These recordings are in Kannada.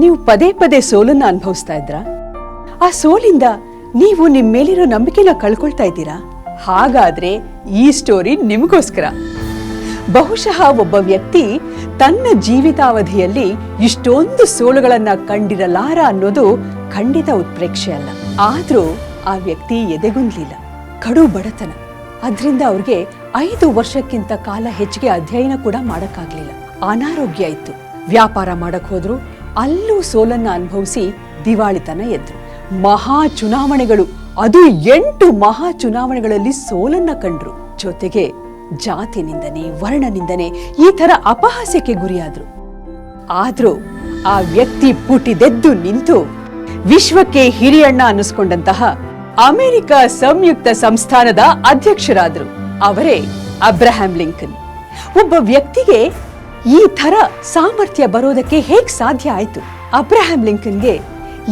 ನೀವು ಪದೇ ಪದೇ ಸೋಲನ್ನ ಅನುಭವಿಸ್ತಾ ಇದ್ರ ಆ ಸೋಲಿಂದ ನೀವು ನಿಮ್ ಮೇಲಿರೋ ನಂಬಿಕೆನ ಕಳ್ಕೊಳ್ತಾ ಇದ್ದೀರಾ? ಹಾಗಾದ್ರೆ ಈ ಸ್ಟೋರಿ ನಿಮಗೋಸ್ಕರ. ಬಹುಶಃ ಒಬ್ಬ ವ್ಯಕ್ತಿ ತನ್ನ ಜೀವಿತಾವಧಿಯಲ್ಲಿ ಇಷ್ಟೊಂದು ಸೋಲುಗಳನ್ನ ಕಂಡಿರಲಾರ ಅನ್ನೋದು ಖಂಡಿತ ಉತ್ಪ್ರೇಕ್ಷೆ ಅಲ್ಲ. ಆದ್ರೂ ಆ ವ್ಯಕ್ತಿ ಎದೆಗುಂದ್ಲಿಲ್ಲ. ಕಡು ಬಡತನ. ಅದ್ರಿಂದ ಅವ್ರಿಗೆ ಐದು ವರ್ಷಕ್ಕಿಂತ ಕಾಲ ಹೆಚ್ಚಿಗೆ ಅಧ್ಯಯನ ಕೂಡ ಮಾಡಕ್ಕಾಗ್ಲಿಲ್ಲ. ಅನಾರೋಗ್ಯ ಇತ್ತು. ವ್ಯಾಪಾರ ಮಾಡಕ್ ಹೋದ್ರು. ಅಲ್ಲೂ ಸೋಲನ್ನ ಅನುಭವಿಸಿ ದಿವಾಳಿತನ ಎದ್ರು. ಮಹಾ ಚುನಾವಣೆಗಳು, ಅದು ಎಂಟು ಮಹಾ ಚುನಾವಣೆಗಳಲ್ಲಿ ಸೋಲನ್ನ ಕಂಡ್ರು. ಜೊತೆಗೆ ಜಾತಿ ನಿಂದನೆ, ವರ್ಣ ನಿಂದನೆ, ಈ ತರ ಅಪಹಾಸ್ಯಕ್ಕೆ ಗುರಿಯಾದ್ರು. ಆದ್ರೂ ಆ ವ್ಯಕ್ತಿ ಪುಟಿದೆದ್ದು ನಿಂತು ವಿಶ್ವಕ್ಕೆ ಹಿರಿಯಣ್ಣ ಅನ್ನಿಸ್ಕೊಂಡಂತಹ ಅಮೆರಿಕ ಸಂಯುಕ್ತ ಸಂಸ್ಥಾನದ ಅಧ್ಯಕ್ಷರಾದ್ರು. ಅವರೇ ಅಬ್ರಹಾಂ ಲಿಂಕನ್. ಒಬ್ಬ ವ್ಯಕ್ತಿಗೆ ಈ ಥರ ಸಾಮರ್ಥ್ಯ ಬರೋದಕ್ಕೆ ಹೇಗ್ ಸಾಧ್ಯ ಆಯ್ತು? ಅಬ್ರಹಾಂ ಲಿಂಕನ್ಗೆ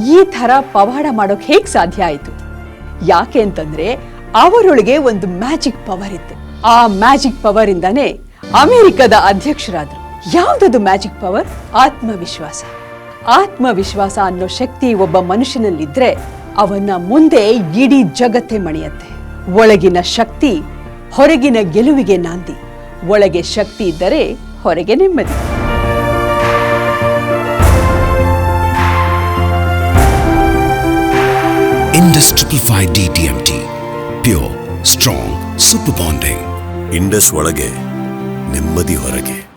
ಈ ಥರ ಪವಾಡ ಮಾಡೋಕ್ ಹೇಗ್ ಸಾಧ್ಯ ಆಯ್ತು? ಯಾಕೆ ಅಂತಂದ್ರೆ ಅವರೊಳಗೆ ಒಂದು ಮ್ಯಾಜಿಕ್ ಪವರ್ ಇತ್ತು. ಆ ಮ್ಯಾಜಿಕ್ ಪವರ್ ಇಂದಾನೆ ಅಮೆರಿಕದ ಅಧ್ಯಕ್ಷರಾದ್ರು. ಯಾವ್ದದು ಮ್ಯಾಜಿಕ್ ಪವರ್? ಆತ್ಮವಿಶ್ವಾಸ. ಆತ್ಮವಿಶ್ವಾಸ ಅನ್ನೋ ಶಕ್ತಿ ಒಬ್ಬ ಮನುಷ್ಯನಲ್ಲಿದ್ರೆ ಅವನ್ನ ಮುಂದೆ ಇಡೀ ಜಗತ್ತೇ ಮಣಿಯತ್ತೆ. ಒಳಗಿನ ಶಕ್ತಿ ಹೊರಗಿನ ಗೆಲುವಿಗೆ ನಾಂದಿ. ಒಳಗೆ ಶಕ್ತಿ ಇದ್ದರೆ ಹೊರಗೆ ನೆಮ್ಮದಿ Indus Triple Five DTMT. Pure, strong, super bonding. Indus ಒಳಗೆ ನೆಮ್ಮದಿ ಹೊರಗೆ